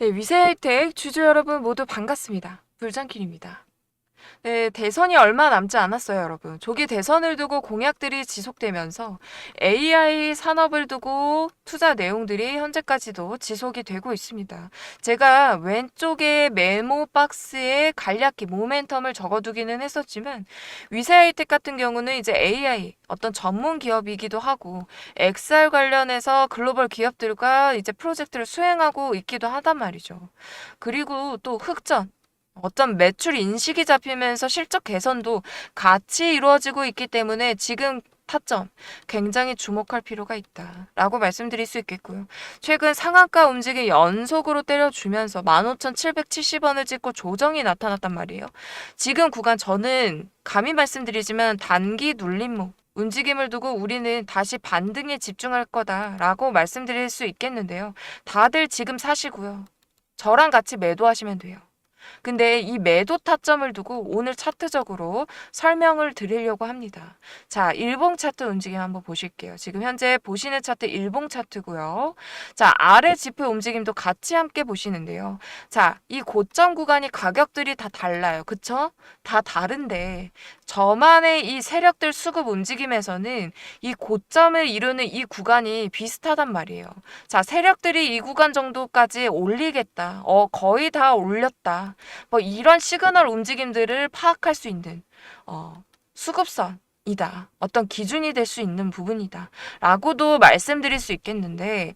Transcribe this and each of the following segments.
네, 위세혜택 주주 여러분 모두 반갑습니다. 불장길입니다. 네, 대선이 얼마 남지 않았어요, 여러분. 조기 대선을 두고 공약들이 지속되면서 AI 산업을 두고 투자 내용들이 현재까지도 지속이 되고 있습니다. 제가 왼쪽에 메모 박스에 간략히 모멘텀을 적어두기는 했었지만 위세하이텍 같은 경우는 이제 AI 어떤 전문 기업이기도 하고 XR 관련해서 글로벌 기업들과 이제 프로젝트를 수행하고 있기도 하단 말이죠. 그리고 또 흑전 어떤 매출 인식이 잡히면서 실적 개선도 같이 이루어지고 있기 때문에 지금 타점 굉장히 주목할 필요가 있다라고 말씀드릴 수 있겠고요. 최근 상한가 움직임 연속으로 때려주면서 15,770원을 찍고 조정이 나타났단 말이에요. 지금 구간 저는 감히 말씀드리지만 단기 눌림목 움직임을 두고 우리는 다시 반등에 집중할 거다라고 말씀드릴 수 있겠는데요. 다들 지금 사시고요. 저랑 같이 매도하시면 돼요. 근데 이 매도 타점을 두고 오늘 차트적으로 설명을 드리려고 합니다. 자, 일봉 차트 움직임 한번 보실게요. 지금 현재 보시는 차트 일봉 차트고요. 자, 아래 지표 움직임도 같이 함께 보시는데요. 자, 이 고점 구간이 가격들이 다 달라요. 그쵸? 다 다른데 저만의 이 세력들 수급 움직임에서는 이 고점을 이루는 이 구간이 비슷하단 말이에요. 자, 세력들이 이 구간 정도까지 올리겠다. 어, 거의 다 올렸다. 뭐 이런 시그널 움직임들을 파악할 수 있는 어, 수급선이다. 어떤 기준이 될 수 있는 부분이다. 라고도 말씀드릴 수 있겠는데,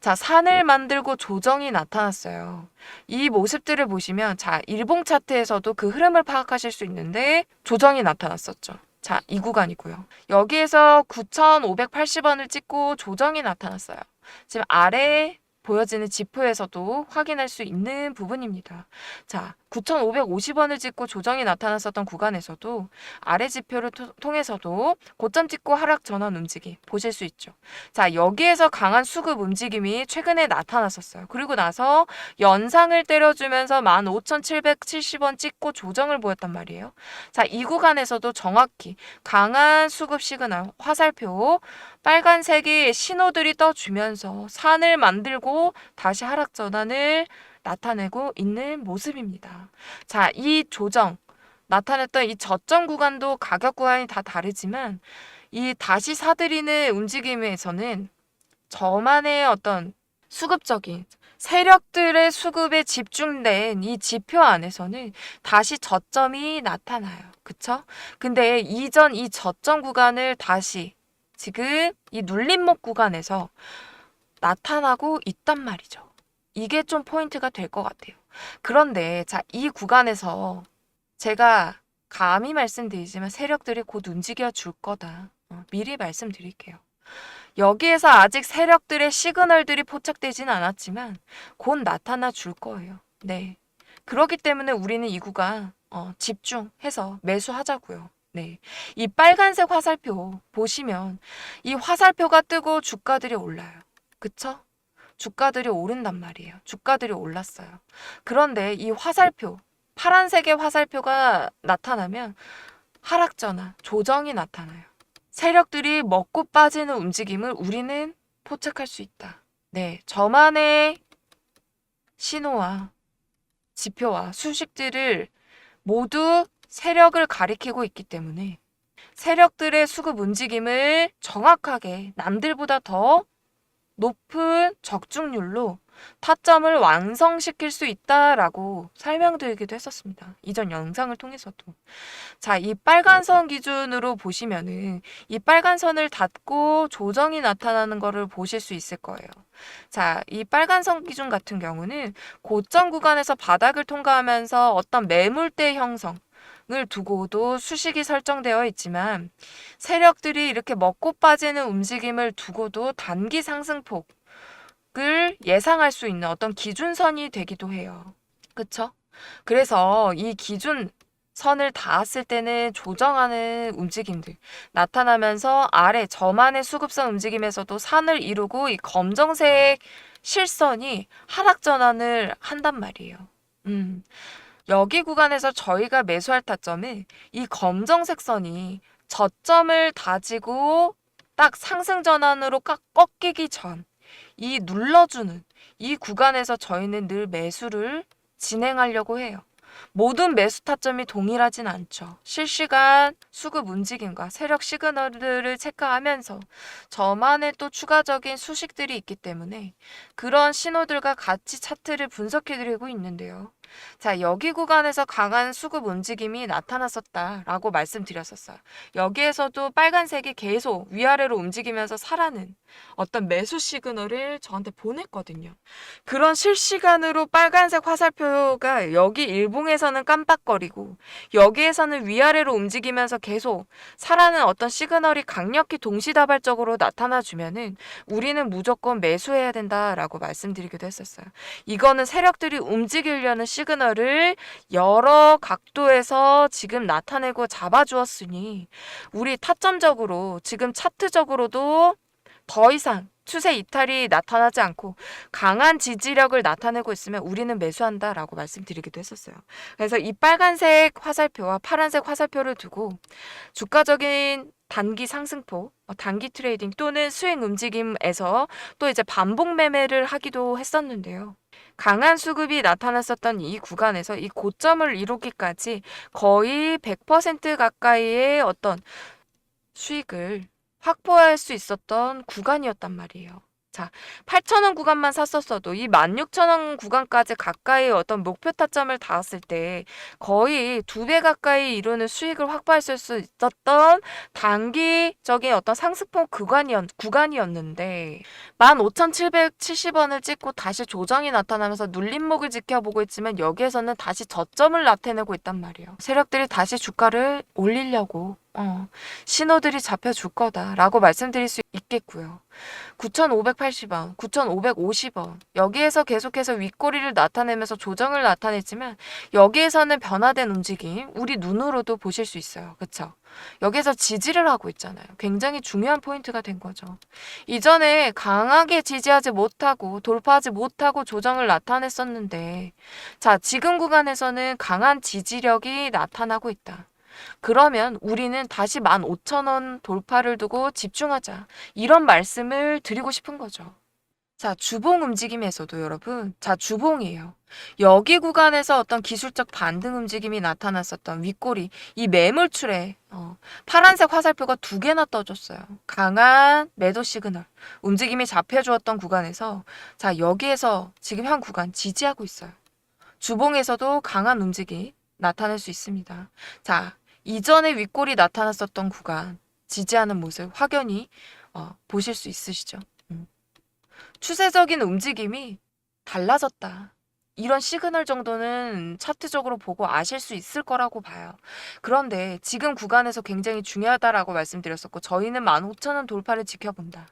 자, 산을 만들고 조정이 나타났어요. 이 모습들을 보시면, 자, 일봉 차트에서도 그 흐름을 파악하실 수 있는데, 조정이 나타났었죠. 자, 이 구간이고요. 여기에서 9,580원을 찍고 조정이 나타났어요. 지금 아래 보여지는 지표에서도 확인할 수 있는 부분입니다. 자, 9,550원을 찍고 조정이 나타났었던 구간에서도 아래 지표를 토- 통해서도 고점 찍고 하락 전환 움직임 보실 수 있죠. 자, 여기에서 강한 수급 움직임이 최근에 나타났었어요. 그리고 나서 연상을 때려주면서 15,770원 찍고 조정을 보였단 말이에요. 자, 이 구간에서도 정확히 강한 수급 시그널, 화살표, 빨간색의 신호들이 떠주면서 산을 만들고 다시 하락 전환을 나타내고 있는 모습입니다. 자, 이 조정, 나타냈던 이 저점 구간도 가격 구간이 다 다르지만 이 다시 사들이는 움직임에서는 저만의 어떤 수급적인 세력들의 수급에 집중된 이 지표 안에서는 다시 저점이 나타나요. 그쵸? 근데 이전 이 저점 구간을 다시 지금 이 눌림목 구간에서 나타나고 있단 말이죠. 이게 좀 포인트가 될 것 같아요. 그런데 자, 이 구간에서 제가 감히 말씀드리지만 세력들이 곧 움직여 줄 거다. 어, 미리 말씀드릴게요. 여기에서 아직 세력들의 시그널들이 포착되진 않았지만 곧 나타나 줄 거예요. 네. 그렇기 때문에 우리는 이 구간 어, 집중해서 매수하자고요. 네. 이 빨간색 화살표 보시면 이 화살표가 뜨고 주가들이 올라요. 그쵸? 주가들이 오른단 말이에요. 주가들이 올랐어요. 그런데 이 화살표, 파란색의 화살표가 나타나면 하락전환, 조정이 나타나요. 세력들이 먹고 빠지는 움직임을 우리는 포착할 수 있다. 네, 저만의 신호와 지표와 수식들을 모두 세력을 가리키고 있기 때문에 세력들의 수급 움직임을 정확하게 남들보다 더 높은 적중률로 타점을 완성시킬 수 있다라고 설명드리기도 했었습니다. 이전 영상을 통해서도. 자, 이 빨간 선 기준으로 보시면은 이 빨간 선을 닫고 조정이 나타나는 거를 보실 수 있을 거예요. 자, 이 빨간 선 기준 같은 경우는 고점 구간에서 바닥을 통과하면서 어떤 매물대 형성 을 두고도 수식이 설정되어 있지만 세력들이 이렇게 먹고 빠지는 움직임을 두고도 단기 상승폭을 예상할 수 있는 어떤 기준선이 되기도 해요. 그쵸? 그래서 이 기준 선을 닿았을 때는 조정하는 움직임들 나타나면서 아래 저만의 수급선 움직임에서도 산을 이루고 이 검정색 실선이 하락 전환을 한단 말이에요. 음. 여기 구간에서 저희가 매수할 타점은 이 검정색 선이 저점을 다지고 딱 상승 전환으로 깎, 꺾이기 전 이 눌러주는 이 구간에서 저희는 늘 매수를 진행하려고 해요. 모든 매수 타점이 동일하진 않죠. 실시간 수급 움직임과 세력 시그널들을 체크하면서 저만의 또 추가적인 수식들이 있기 때문에 그런 신호들과 같이 차트를 분석해드리고 있는데요. 자, 여기 구간에서 강한 수급 움직임이 나타났었다라고 말씀드렸었어요. 여기에서도 빨간색이 계속 위아래로 움직이면서 사라는 어떤 매수 시그널을 저한테 보냈거든요. 그런 실시간으로 빨간색 화살표가 여기 일봉에서는 깜빡거리고 여기에서는 위아래로 움직이면서 계속 사라는 어떤 시그널이 강력히 동시다발적으로 나타나 주면은 우리는 무조건 매수해야 된다라고 말씀드리기도 했었어요. 이거는 세력들이 움직이려는 시그널 을 여러 각도에서 지금 나타내고 잡아주었으니 우리 타점적으로 지금 차트적으로도 더 이상 추세 이탈이 나타나지 않고 강한 지지력을 나타내고 있으면 우리는 매수한다 라고 말씀드리기도 했었어요. 그래서 이 빨간색 화살표와 파란색 화살표를 두고 주가적인 단기 상승폭, 어, 단기 트레이딩 또는 수행 움직임에서 또 이제 반복 매매를 하기도 했었는데요. 강한 수급이 나타났었던 이 구간에서 이 고점을 이루기까지 거의 100% 가까이의 어떤 수익을 확보할 수 있었던 구간이었단 말이에요. 자, 8,000원 구간만 샀었어도 이 16,000원 구간까지 가까이 어떤 목표 타점을 닿았을 때 거의 두 배 가까이 이루는 수익을 확보할 수 있었던 단기적인 어떤 상승폭 구간이었, 구간이었는데 15,770원을 찍고 다시 조정이 나타나면서 눌림목을 지켜보고 있지만 여기에서는 다시 저점을 나타내고 있단 말이에요. 세력들이 다시 주가를 올리려고 어, 신호들이 잡혀줄 거다라고 말씀드릴 수 있겠고요. 9,580원, 9,550원. 여기에서 계속해서 윗꼬리를 나타내면서 조정을 나타냈지만 여기에서는 변화된 움직임 우리 눈으로도 보실 수 있어요. 그쵸? 여기에서 지지를 하고 있잖아요. 굉장히 중요한 포인트가 된 거죠. 이전에 강하게 지지하지 못하고 돌파하지 못하고 조정을 나타냈었는데 자, 지금 구간에서는 강한 지지력이 나타나고 있다. 그러면 우리는 다시 15,000원 돌파를 두고 집중하자. 이런 말씀을 드리고 싶은 거죠. 자, 주봉 움직임에서도 여러분, 자, 주봉이에요. 여기 구간에서 어떤 기술적 반등 움직임이 나타났었던 윗꼬리, 이 매물출에 어, 파란색 화살표가 두 개나 떠줬어요. 강한 매도 시그널, 움직임이 잡혀주었던 구간에서 자, 여기에서 지금 현 구간 지지하고 있어요. 주봉에서도 강한 움직임 나타낼 수 있습니다. 자, 이전에 윗골이 나타났었던 구간 지지하는 모습 확연히 어, 보실 수 있으시죠. 음. 추세적인 움직임이 달라졌다. 이런 시그널 정도는 차트적으로 보고 아실 수 있을 거라고 봐요. 그런데 지금 구간에서 굉장히 중요하다라고 말씀드렸었고 저희는 15,000원 돌파를 지켜본다.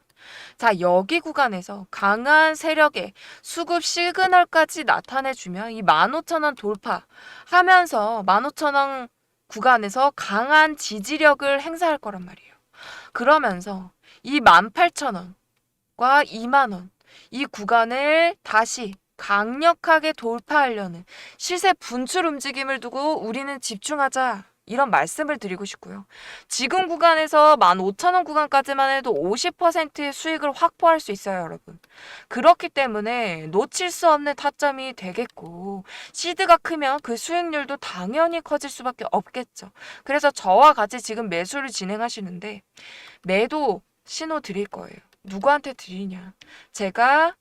자, 여기 구간에서 강한 세력의 수급 시그널까지 나타내주면 이 15,000원 돌파 하면서 15,000원 구간에서 강한 지지력을 행사할 거란 말이에요. 그러면서 이 18,000원과 2만원 이 구간을 다시 강력하게 돌파하려는 시세 분출 움직임을 두고 우리는 집중하자. 이런 말씀을 드리고 싶고요. 지금 구간에서 15,000원 구간까지만 해도 50%의 수익을 확보할 수 있어요, 여러분. 그렇기 때문에 놓칠 수 없는 타점이 되겠고, 시드가 크면 그 수익률도 당연히 커질 수밖에 없겠죠. 그래서 저와 같이 지금 매수를 진행하시는데, 매도 신호 드릴 거예요. 누구한테 드리냐? 제가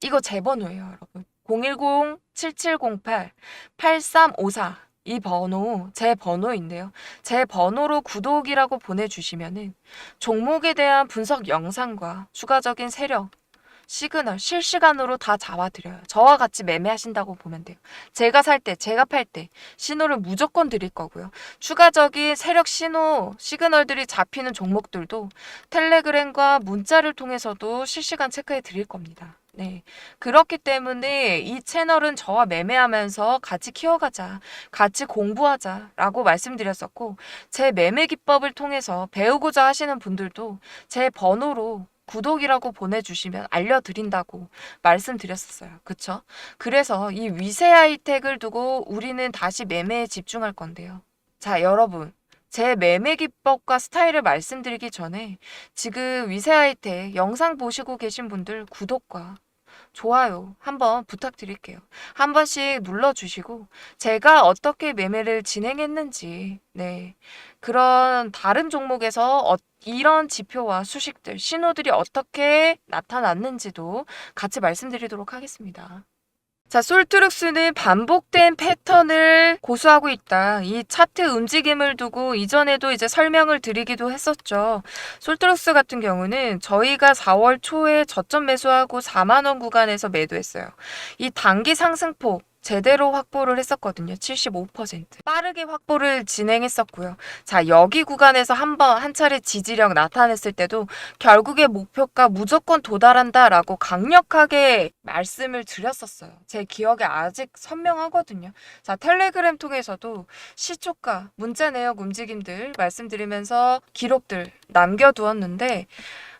이거 제 번호예요, 여러분. 010-7708-8354. 이 번호, 제 번호인데요. 제 번호로 구독이라고 보내주시면은 종목에 대한 분석 영상과 추가적인 세력, 시그널 실시간으로 다 잡아드려요. 저와 같이 매매하신다고 보면 돼요. 제가 살 때, 제가 팔 때 신호를 무조건 드릴 거고요. 추가적인 세력 신호, 시그널들이 잡히는 종목들도 텔레그램과 문자를 통해서도 실시간 체크해 드릴 겁니다. 네. 그렇기 때문에 이 채널은 저와 매매하면서 같이 키워가자, 같이 공부하자 라고 말씀드렸었고, 제 매매 기법을 통해서 배우고자 하시는 분들도 제 번호로 구독이라고 보내주시면 알려드린다고 말씀드렸었어요. 그쵸? 그래서 이 위세 하이텍을 두고 우리는 다시 매매에 집중할 건데요. 자, 여러분. 제 매매 기법과 스타일을 말씀드리기 전에 지금 위세하이텍 영상 보시고 계신 분들 구독과 좋아요 한번 부탁드릴게요. 한 번씩 눌러주시고 제가 어떻게 매매를 진행했는지 네 그런 다른 종목에서 어- 이런 지표와 수식들 신호들이 어떻게 나타났는지도 같이 말씀드리도록 하겠습니다. 자, 솔트룩스는 반복된 패턴을 고수하고 있다. 이 차트 움직임을 두고 이전에도 이제 설명을 드리기도 했었죠. 솔트룩스 같은 경우는 저희가 4월 초에 저점 매수하고 4만원 구간에서 매도했어요. 이 단기 상승폭 제대로 확보를 했었거든요. 75%. 빠르게 확보를 진행했었고요. 자, 여기 구간에서 한번 한 차례 지지력 나타냈을 때도 결국에 목표가 무조건 도달한다라고 강력하게 말씀을 드렸었어요. 제 기억에 아직 선명하거든요. 자, 텔레그램 통해서도 시초가, 문자 내역 움직임들 말씀드리면서 기록들 남겨두었는데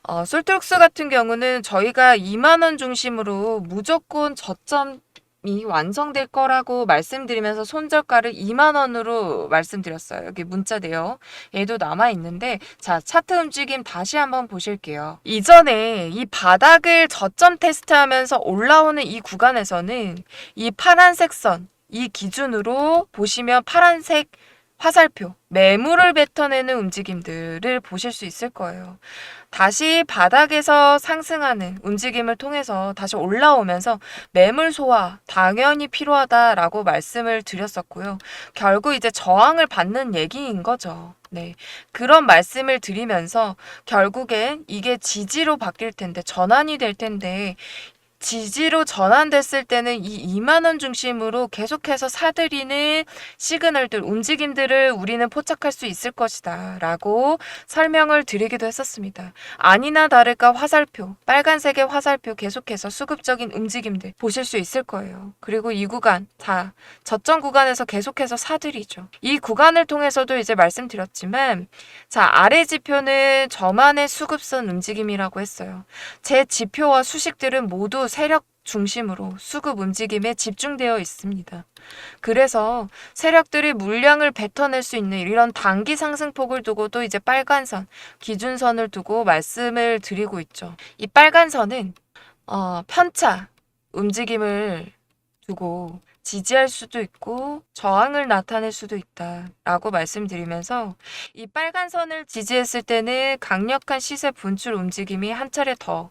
어, 솔트룩스 같은 경우는 저희가 2만 원 중심으로 무조건 저점 이 완성될 거라고 말씀드리면서 손절가를 2만 원으로 말씀드렸어요. 여기 문자 내요. 얘도 남아 있는데 자 차트 움직임 다시 한번 보실게요. 이전에 이 바닥을 저점 테스트하면서 올라오는 이 구간에서는 이 파란색 선 이 기준으로 보시면 파란색 화살표 매물을 뱉어내는 움직임들을 보실 수 있을 거예요. 다시 바닥에서 상승하는 움직임을 통해서 다시 올라오면서 매물 소화 당연히 필요하다라고 말씀을 드렸었고요. 결국 이제 저항을 받는 얘기인 거죠. 네. 그런 말씀을 드리면서 결국엔 이게 지지로 바뀔 텐데 전환이 될 텐데 지지로 전환됐을 때는 이 2만 원 중심으로 계속해서 사들이는 시그널들, 움직임들을 우리는 포착할 수 있을 것이다. 라고 설명을 드리기도 했었습니다. 아니나 다를까 화살표, 빨간색의 화살표 계속해서 수급적인 움직임들 보실 수 있을 거예요. 그리고 이 구간, 다 저점 구간에서 계속해서 사들이죠. 이 구간을 통해서도 이제 말씀드렸지만, 자, 아래 지표는 저만의 수급선 움직임이라고 했어요. 제 지표와 수식들은 모두 세력 중심으로 수급 움직임에 집중되어 있습니다. 그래서 세력들이 물량을 뱉어낼 수 있는 이런 단기 상승폭을 두고도 이제 빨간선, 기준선을 두고 말씀을 드리고 있죠. 이 빨간선은 어, 편차 움직임을 두고 지지할 수도 있고 저항을 나타낼 수도 있다라고 말씀드리면서 이 빨간 선을 지지했을 때는 강력한 시세 분출 움직임이 한 차례 더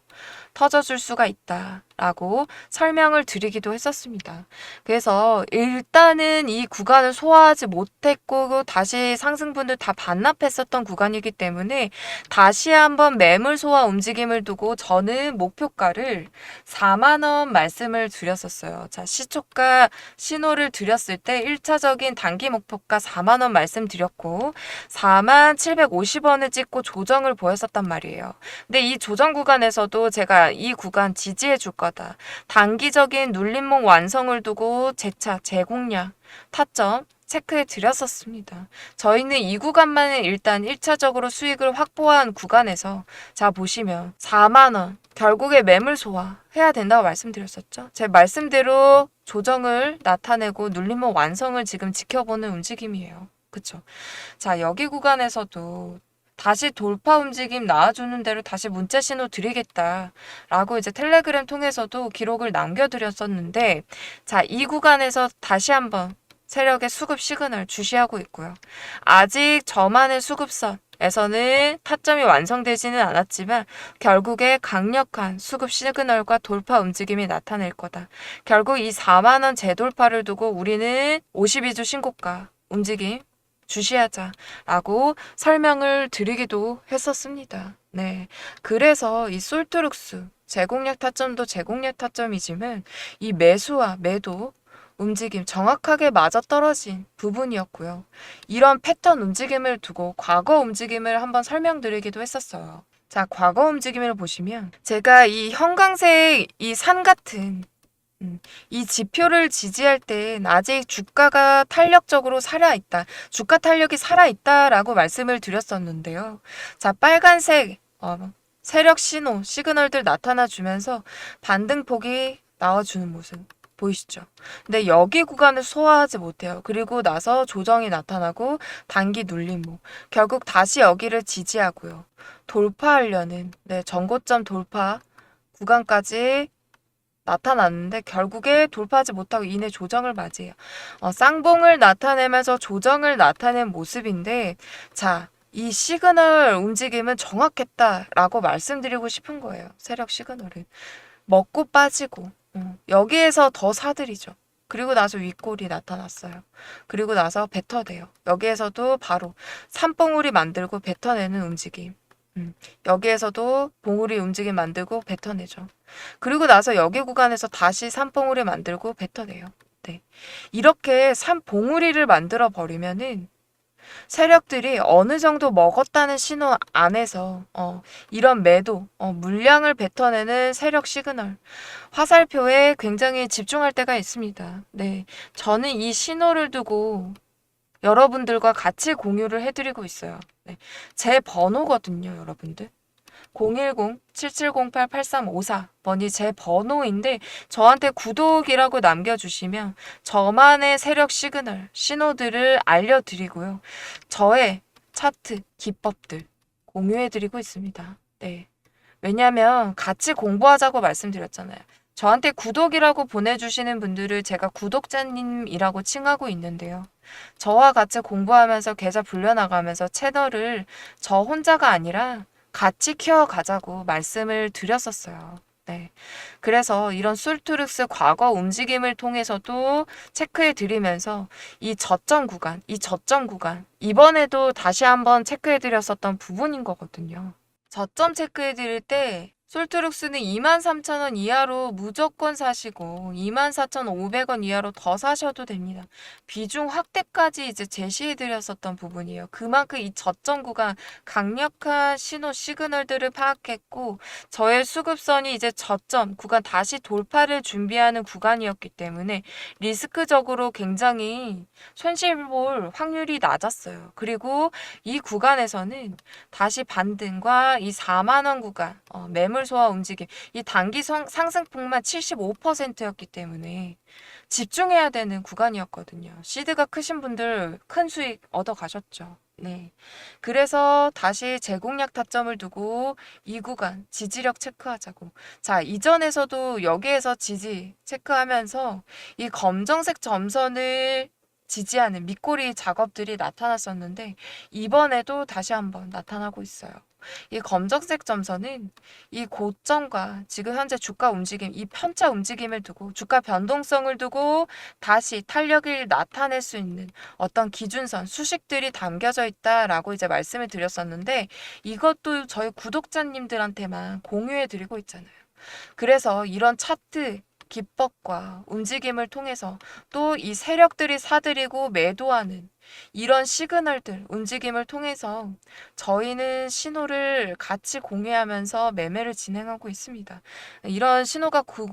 터져줄 수가 있다 라고 설명을 드리기도 했었습니다. 그래서 일단은 이 구간을 소화하지 못했고 다시 상승분들 다 반납했었던 구간이기 때문에 다시 한번 매물 소화 움직임을 두고 저는 목표가를 4만 원 말씀을 드렸었어요. 자, 시초가 신호를 드렸을 때 1차적인 단기 목표가 4만 원 말씀드렸고 4만 750원을 찍고 조정을 보였었단 말이에요. 근데 이 조정 구간에서도 제가 이 구간 지지해 줄 거다. 단기적인 눌림목 완성을 두고 재차 재공략 타점 체크해 드렸었습니다. 저희는 이 구간만 일단 1차적으로 수익을 확보한 구간에서 자 보시면 4만 원 결국에 매물 소화 해야 된다고 말씀드렸었죠. 제 말씀대로 조정을 나타내고 눌림목 완성을 지금 지켜보는 움직임이에요. 그쵸? 자 여기 구간에서도 다시 돌파 움직임 나와주는 대로 다시 문자 신호 드리겠다 라고 이제 텔레그램 통해서도 기록을 남겨드렸었는데 자 이 구간에서 다시 한번 세력의 수급 시그널 주시하고 있고요. 아직 저만의 수급선 에서는 타점이 완성되지는 않았지만 결국에 강력한 수급 시그널과 돌파 움직임이 나타낼 거다. 결국 이 4만 원 재돌파를 두고 우리는 52주 신고가 움직임 주시하자라고 설명을 드리기도 했었습니다. 네. 그래서 이 솔트룩스 제공력 타점도 제공력 타점이지만 이 매수와 매도 움직임 정확하게 맞아떨어진 부분이었고요. 이런 패턴 움직임을 두고 과거 움직임을 한번 설명드리기도 했었어요. 자, 과거 움직임을 보시면 제가 이 형광색 이 산 같은 음, 이 지표를 지지할 땐 아직 주가가 탄력적으로 살아있다. 주가 탄력이 살아있다라고 말씀을 드렸었는데요. 자, 빨간색 어, 세력 신호, 시그널들 나타나 주면서 반등폭이 나와주는 모습. 보이시죠? 근데 여기 구간을 소화하지 못해요. 그리고 나서 조정이 나타나고 단기 눌림목. 결국 다시 여기를 지지하고요. 돌파하려는 네, 전고점 돌파 구간까지 나타났는데 결국에 돌파하지 못하고 이내 조정을 맞이해요. 어, 쌍봉을 나타내면서 조정을 나타낸 모습인데 자, 이 시그널 움직임은 정확했다라고 말씀드리고 싶은 거예요. 세력 시그널은. 먹고 빠지고 음, 여기에서 더 사들이죠. 그리고 나서 윗골이 나타났어요. 그리고 나서 뱉어내요. 여기에서도 바로 산봉우리 만들고 뱉어내는 움직임. 음, 여기에서도 봉우리 움직임 만들고 뱉어내죠. 그리고 나서 여기 구간에서 다시 산봉우리 만들고 뱉어내요. 네. 이렇게 산봉우리를 만들어 버리면은 세력들이 어느 정도 먹었다는 신호 안에서 어, 이런 매도, 어, 물량을 뱉어내는 세력 시그널, 화살표에 굉장히 집중할 때가 있습니다. 네, 저는 이 신호를 두고 여러분들과 같이 공유를 해드리고 있어요. 네, 제 번호거든요, 여러분들. 010-7708-8354 번이 제 번호인데 저한테 구독이라고 남겨주시면 저만의 세력 시그널, 신호들을 알려드리고요. 저의 차트, 기법들 공유해드리고 있습니다. 네. 왜냐면 같이 공부하자고 말씀드렸잖아요. 저한테 구독이라고 보내주시는 분들을 제가 구독자님이라고 칭하고 있는데요. 저와 같이 공부하면서 계좌 불려나가면서 채널을 저 혼자가 아니라 같이 키워가자고 말씀을 드렸었어요. 네. 그래서 이런 술투룩스 과거 움직임을 통해서도 체크해 드리면서 이 저점 구간, 이 저점 구간, 이번에도 다시 한번 체크해 드렸었던 부분인 거거든요. 저점 체크해 드릴 때 솔트룩스는 23,000원 이하로 무조건 사시고 24,500원 이하로 더 사셔도 됩니다. 비중 확대까지 이제 제시해 드렸었던 부분이에요. 그만큼 이 저점 구간 강력한 신호 시그널들을 파악했고 저의 수급선이 이제 저점 구간 다시 돌파를 준비하는 구간이었기 때문에 리스크적으로 굉장히 손실 볼 확률이 낮았어요. 그리고 이 구간에서는 다시 반등과 이 4만 원 구간 어, 매물 소화 움직임 이 단기 성, 상승폭만 75%였기 때문에 집중해야 되는 구간이었거든요. 시드가 크신 분들 큰 수익 얻어 가셨죠. 네. 그래서 다시 제공약 타점을 두고 이 구간 지지력 체크하자고. 자, 이전에서도 여기에서 지지 체크하면서 이 검정색 점선을 지지하는 밑꼬리 작업들이 나타났었는데 이번에도 다시 한번 나타나고 있어요. 이 검정색 점선은 이 고점과 지금 현재 주가 움직임, 이 편차 움직임을 두고 주가 변동성을 두고 다시 탄력을 나타낼 수 있는 어떤 기준선, 수식들이 담겨져 있다라고 이제 말씀을 드렸었는데 이것도 저희 구독자님들한테만 공유해 드리고 있잖아요. 그래서 이런 차트 기법과 움직임을 통해서 또 이 세력들이 사들이고 매도하는 이런 시그널들, 움직임을 통해서 저희는 신호를 같이 공유하면서 매매를 진행하고 있습니다. 이런 신호가 구,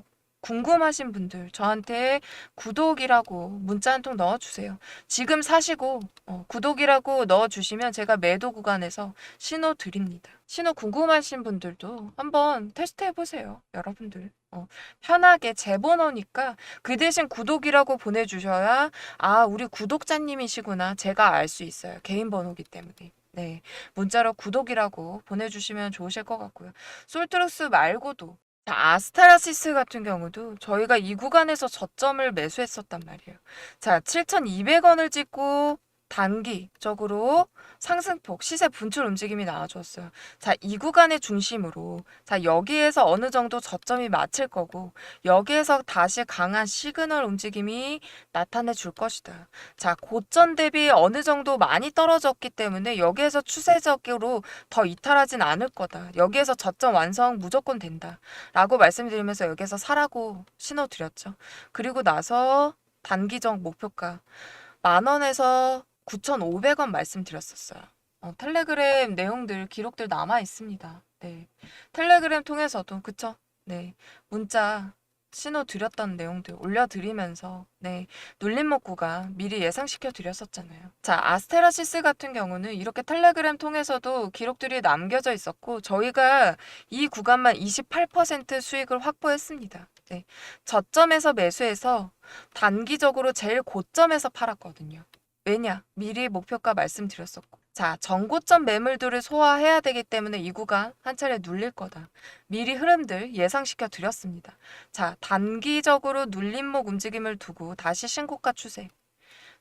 궁금하신 분들 저한테 구독이라고 문자 한 통 넣어주세요. 지금 사시고 어, 구독이라고 넣어주시면 제가 매도 구간에서 신호 드립니다. 신호 궁금하신 분들도 한번 테스트 해보세요. 여러분들. 어, 편하게 제 번호니까 그 대신 구독이라고 보내주셔야 아 우리 구독자님이시구나 제가 알 수 있어요. 개인 번호기 때문에. 네. 문자로 구독이라고 보내주시면 좋으실 것 같고요. 솔트루스 말고도 자, 아스타라시스 같은 경우도 저희가 이 구간에서 저점을 매수했었단 말이에요. 자, 7,200원을 찍고 단기적으로 상승폭, 시세 분출 움직임이 나와줬어요. 자, 이 구간의 중심으로, 자, 여기에서 어느 정도 저점이 맞힐 거고, 여기에서 다시 강한 시그널 움직임이 나타내 줄 것이다. 자, 고점 대비 어느 정도 많이 떨어졌기 때문에 여기에서 추세적으로 더 이탈하진 않을 거다. 여기에서 저점 완성 무조건 된다. 라고 말씀드리면서 여기에서 사라고 신호 드렸죠. 그리고 나서 단기적 목표가 만 원에서 9,500원 말씀드렸었어요. 어, 텔레그램 내용들 기록들 남아 있습니다. 네. 텔레그램 통해서도 그쵸? 네. 문자 신호 드렸던 내용들 올려드리면서 네 눌림목 구간 미리 예상시켜 드렸었잖아요. 자 아스테라시스 같은 경우는 이렇게 텔레그램 통해서도 기록들이 남겨져 있었고 저희가 이 구간만 28% 수익을 확보했습니다. 네. 저점에서 매수해서 단기적으로 제일 고점에서 팔았거든요. 왜냐? 미리 목표가 말씀드렸었고. 자, 전고점 매물들을 소화해야 되기 때문에 이 구간 한 차례 눌릴 거다. 미리 흐름들 예상시켜 드렸습니다. 자, 단기적으로 눌림목 움직임을 두고 다시 신고가 추세.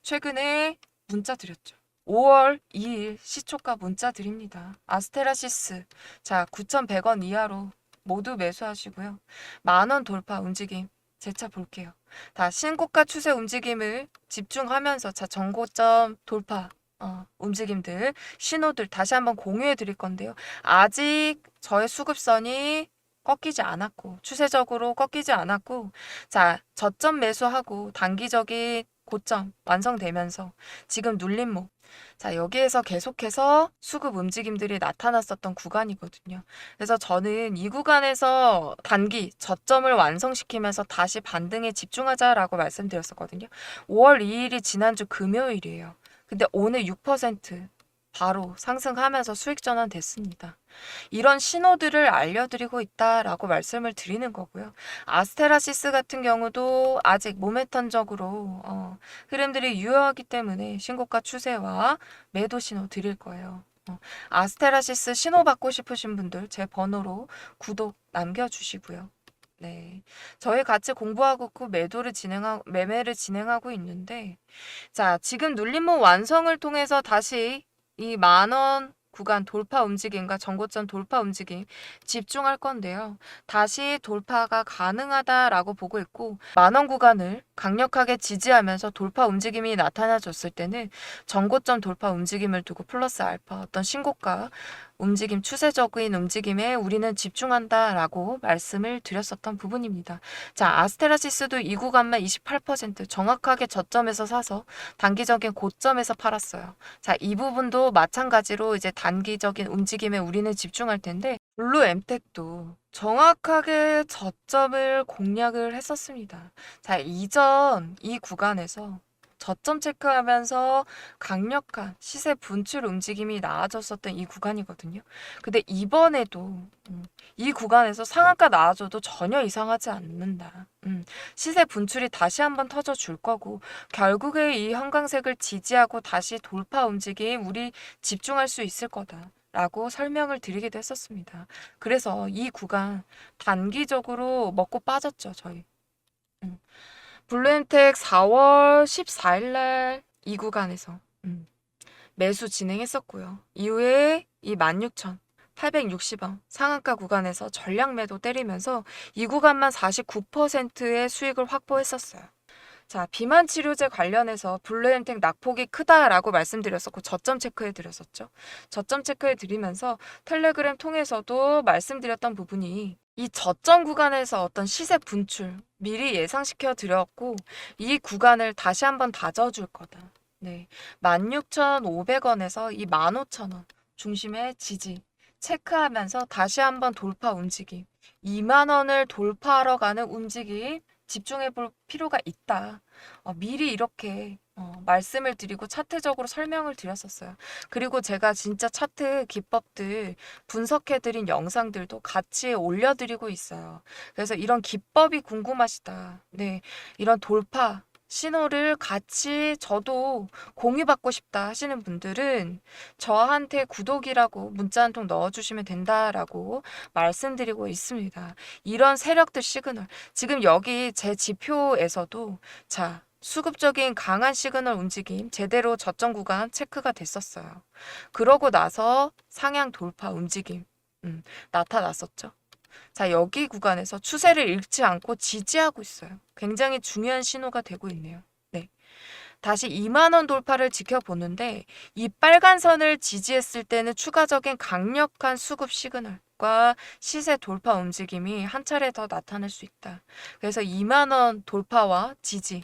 최근에 문자 드렸죠. 5월 2일 시초가 문자 드립니다. 아스테라시스. 자, 9,100원 이하로 모두 매수하시고요. 만원 돌파 움직임 재차 볼게요. 다 신고가 추세 움직임을 집중하면서 자 정고점 돌파 어, 움직임들 신호들 다시 한번 공유해 드릴 건데요. 아직 저의 수급선이 꺾이지 않았고 추세적으로 꺾이지 않았고 자 저점 매수하고 단기적인 고점 완성되면서 지금 눌림목 자 여기에서 계속해서 수급 움직임들이 나타났었던 구간이거든요. 그래서 저는 이 구간에서 단기 저점을 완성시키면서 다시 반등에 집중하자라고 말씀드렸었거든요. 5월 2일이 지난주 금요일이에요. 근데 오늘 6% 바로 상승하면서 수익 전환 됐습니다. 이런 신호들을 알려드리고 있다라고 말씀을 드리는 거고요. 아스테라시스 같은 경우도 아직 모멘텀적으로 어, 흐름들이 유효하기 때문에 신고가 추세와 매도 신호 드릴 거예요. 어, 아스테라시스 신호 받고 싶으신 분들 제 번호로 구독 남겨주시고요. 네, 저희 같이 공부하고 있고 매도를 진행하고 매매를 진행하고 있는데, 자 지금 눌림목 완성을 통해서 다시 이 만원 구간 돌파 움직임과 전고점 돌파 움직임 집중할 건데요. 다시 돌파가 가능하다라고 보고 있고 만원 구간을 강력하게 지지하면서 돌파 움직임이 나타나줬을 때는 전고점 돌파 움직임을 두고 플러스 알파 어떤 신고가 움직임 추세적인 움직임에 우리는 집중한다 라고 말씀을 드렸었던 부분입니다. 자, 아스테라시스도 이 구간만 28% 정확하게 저점에서 사서 단기적인 고점에서 팔았어요. 자, 이 부분도 마찬가지로 이제 단기적인 움직임에 우리는 집중할 텐데 블루 엠텍도 정확하게 저점을 공략을 했었습니다. 자, 이전 이 구간에서 저점 체크하면서 강력한 시세 분출 움직임이 나아졌었던 이 구간이거든요. 근데 이번에도 음, 이 구간에서 상한가 나아져도 전혀 이상하지 않는다. 음, 시세 분출이 다시 한번 터져 줄 거고 결국에 이 형광색을 지지하고 다시 돌파 움직임 우리 집중할 수 있을 거다. 라고 설명을 드리기도 했었습니다. 그래서 이 구간 단기적으로 먹고 빠졌죠, 저희. 음. 블루엔텍 4월 14일 날이 구간에서 음, 매수 진행했었고요. 이후에 이 16,860원 상한가 구간에서 전량 매도 때리면서 이 구간만 49%의 수익을 확보했었어요. 자, 비만 치료제 관련해서 블루엔텍 낙폭이 크다라고 말씀드렸었고 저점 체크해 드렸었죠. 저점 체크해 드리면서 텔레그램 통해서도 말씀드렸던 부분이 이 저점 구간에서 어떤 시세 분출 미리 예상시켜 드렸고 이 구간을 다시 한번 다져줄 거다. 네. 16,500원에서 이 15,000원 중심의 지지 체크하면서 다시 한번 돌파 움직임 2만 원을 돌파하러 가는 움직임 집중해 볼 필요가 있다. 어, 미리 이렇게 어, 말씀을 드리고 차트적으로 설명을 드렸었어요. 그리고 제가 진짜 차트 기법들 분석해 드린 영상들도 같이 올려드리고 있어요. 그래서 이런 기법이 궁금하시다. 네, 이런 돌파 신호를 같이 저도 공유받고 싶다 하시는 분들은 저한테 구독이라고 문자 한 통 넣어주시면 된다라고 말씀드리고 있습니다. 이런 세력들 시그널. 지금 여기 제 지표에서도 자, 수급적인 강한 시그널 움직임 제대로 저점 구간 체크가 됐었어요. 그러고 나서 상향 돌파 움직임 음, 나타났었죠. 자, 여기 구간에서 추세를 잃지 않고 지지하고 있어요. 굉장히 중요한 신호가 되고 있네요. 네. 다시 2만원 돌파를 지켜보는데 이 빨간 선을 지지했을 때는 추가적인 강력한 수급 시그널 과 시세 돌파 움직임이 한 차례 더 나타날 수 있다. 그래서 2만원 돌파와 지지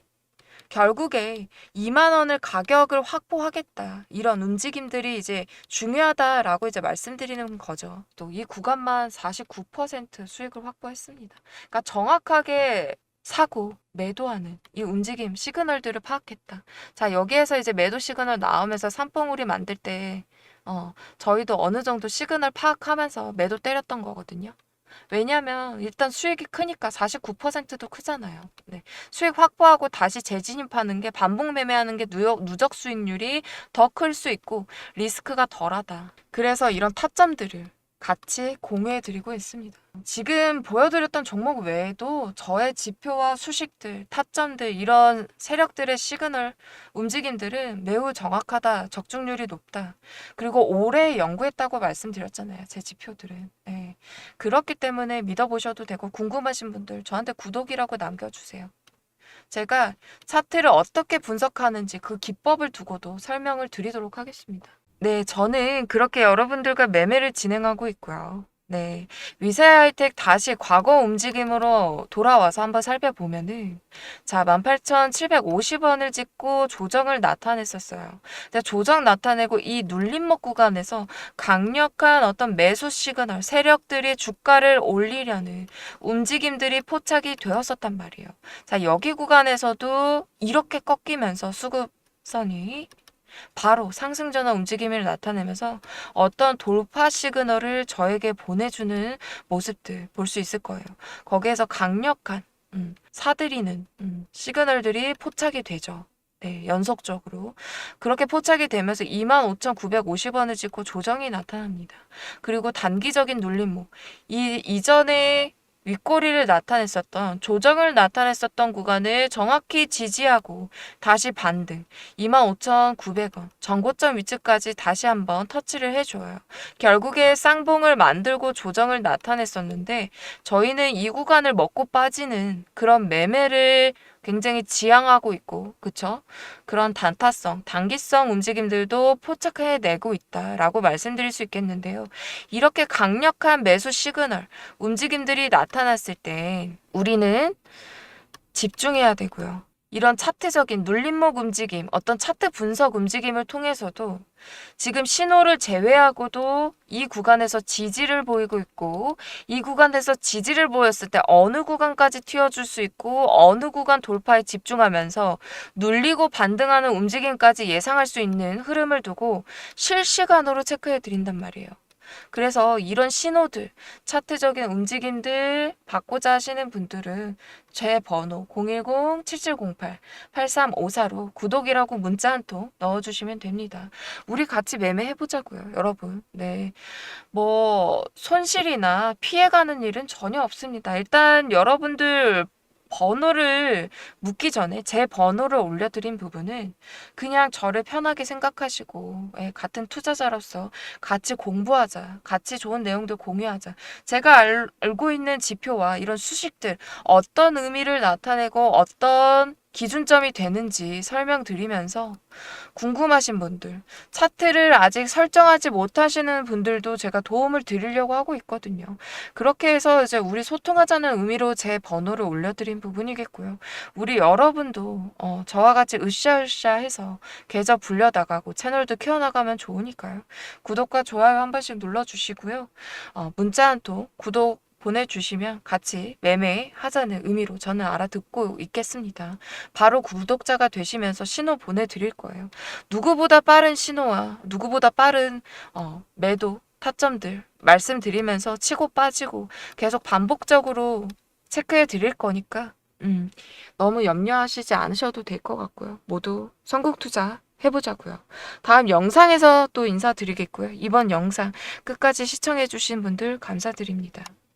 결국에 2만 원을 가격을 확보하겠다. 이런 움직임들이 이제 중요하다라고 이제 말씀드리는 거죠. 또 이 구간만 49% 수익을 확보했습니다. 그러니까 정확하게 사고 매도하는 이 움직임 시그널들을 파악했다. 자, 여기에서 이제 매도 시그널 나오면서 삼봉우리 만들 때 어, 저희도 어느 정도 시그널 파악하면서 매도 때렸던 거거든요. 왜냐면 일단 수익이 크니까 49%도 크잖아요. 네. 수익 확보하고 다시 재진입하는 게 반복 매매하는 게 누적, 누적 수익률이 더 클 수 있고 리스크가 덜하다. 그래서 이런 타점들을 같이 공유해 드리고 있습니다. 지금 보여드렸던 종목 외에도 저의 지표와 수식들, 타점들, 이런 세력들의 시그널, 움직임들은 매우 정확하다, 적중률이 높다. 그리고 오래 연구했다고 말씀드렸잖아요. 제 지표들은. 네. 그렇기 때문에 믿어보셔도 되고 궁금하신 분들 저한테 구독이라고 남겨주세요. 제가 차트를 어떻게 분석하는지 그 기법을 두고도 설명을 드리도록 하겠습니다. 네, 저는 그렇게 여러분들과 매매를 진행하고 있고요. 네, 위세 하이텍 다시 과거 움직임으로 돌아와서 한번 살펴보면은 자, 18,750원을 찍고 조정을 나타냈었어요. 근데 조정 나타내고 이 눌림목 구간에서 강력한 어떤 매수 시그널, 세력들이 주가를 올리려는 움직임들이 포착이 되었었단 말이에요. 자, 여기 구간에서도 이렇게 꺾이면서 수급 선이 바로 상승 전환 움직임을 나타내면서 어떤 돌파 시그널을 저에게 보내주는 모습들 볼 수 있을 거예요. 거기에서 강력한 음, 사들이는 음, 시그널들이 포착이 되죠. 네, 연속적으로. 그렇게 포착이 되면서 25,950원을 찍고 조정이 나타납니다. 그리고 단기적인 눌림목. 이 이전에 윗꼬리를 나타냈었던 조정을 나타냈었던 구간을 정확히 지지하고 다시 반등 25,900원 전고점 위치까지 다시 한번 터치를 해줘요. 결국에 쌍봉을 만들고 조정을 나타냈었는데 저희는 이 구간을 먹고 빠지는 그런 매매를 굉장히 지향하고 있고, 그쵸? 그런 단타성, 단기성 움직임들도 포착해내고 있다라고 말씀드릴 수 있겠는데요. 이렇게 강력한 매수 시그널, 움직임들이 나타났을 때 우리는 집중해야 되고요. 이런 차트적인 눌림목 움직임, 어떤 차트 분석 움직임을 통해서도 지금 신호를 제외하고도 이 구간에서 지지를 보이고 있고 이 구간에서 지지를 보였을 때 어느 구간까지 튀어줄 수 있고 어느 구간 돌파에 집중하면서 눌리고 반등하는 움직임까지 예상할 수 있는 흐름을 두고 실시간으로 체크해 드린단 말이에요. 그래서 이런 신호들, 차트적인 움직임들 받고자 하시는 분들은 제 번호 010-7708-8354로 구독이라고 문자 한 통 넣어주시면 됩니다. 우리 같이 매매해보자고요, 여러분. 네. 뭐, 손실이나 피해가는 일은 전혀 없습니다. 일단 여러분들 번호를 묻기 전에 제 번호를 올려드린 부분은 그냥 저를 편하게 생각하시고 예, 같은 투자자로서 같이 공부하자, 같이 좋은 내용들 공유하자. 제가 알, 알고 있는 지표와 이런 수식들 어떤 의미를 나타내고 어떤 기준점이 되는지 설명드리면서 궁금하신 분들, 차트를 아직 설정하지 못하시는 분들도 제가 도움을 드리려고 하고 있거든요. 그렇게 해서 이제 우리 소통하자는 의미로 제 번호를 올려드린 부분이겠고요. 우리 여러분도 어, 저와 같이 으쌰으쌰 해서 계좌 불려나가고 채널도 키워나가면 좋으니까요. 구독과 좋아요 한 번씩 눌러주시고요. 어, 문자 한 통 구독 보내주시면 같이 매매하자는 의미로 저는 알아듣고 있겠습니다. 바로 구독자가 되시면서 신호 보내드릴 거예요. 누구보다 빠른 신호와 누구보다 빠른 어, 매도 타점들 말씀드리면서 치고 빠지고 계속 반복적으로 체크해 드릴 거니까 음, 너무 염려하시지 않으셔도 될 것 같고요. 모두 선국 투자 해보자고요. 다음 영상에서 또 인사드리겠고요. 이번 영상 끝까지 시청해주신 분들 감사드립니다.